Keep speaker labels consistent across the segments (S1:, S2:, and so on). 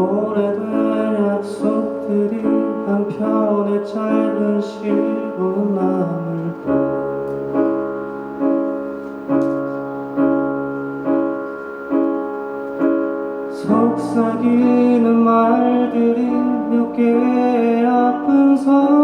S1: 오래된 약속들이 한편의 짧은 시로 남을 뿐 속삭이는 말들이 몇 개의 아픈 선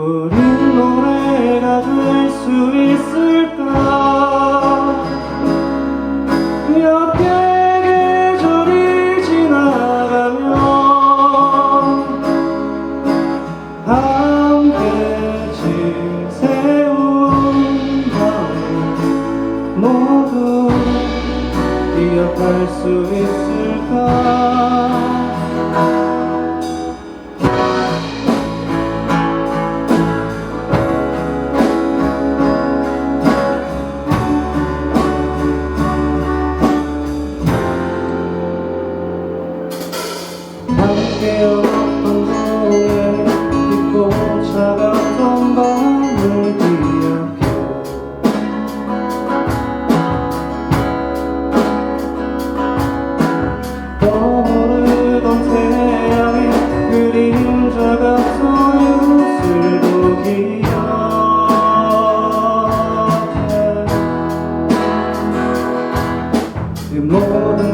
S1: 우린 노래가 될 수 있을까? 몇 개의 계절이 지나가면 함께 지새운 마음 모두 기억할 수 있을까 함께 어떤 후에 깊고 차갑던 밤을 기억해 떠오르던 태양의 그림자가 서있을도 기억해 모든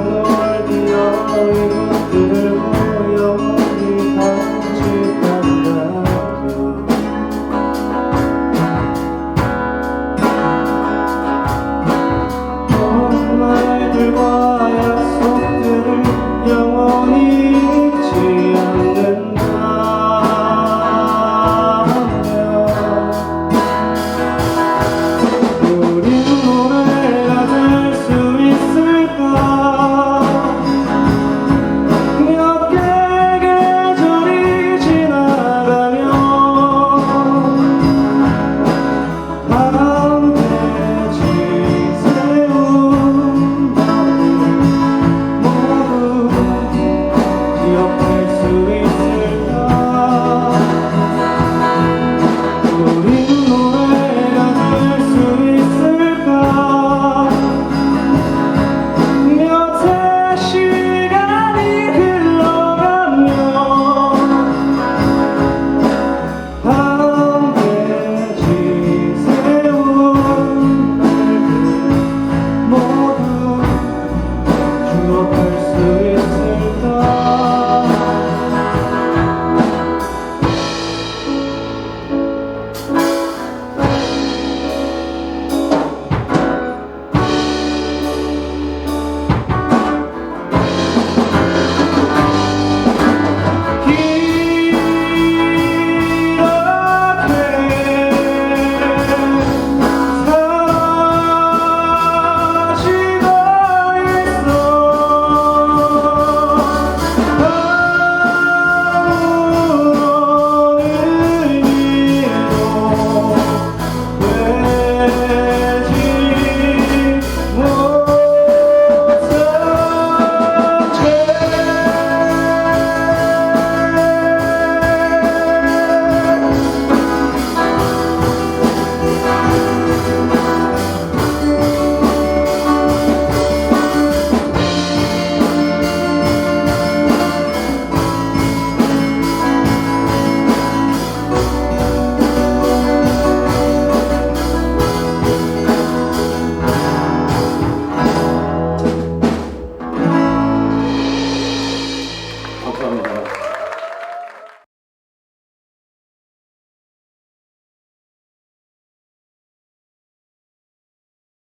S1: Bravo.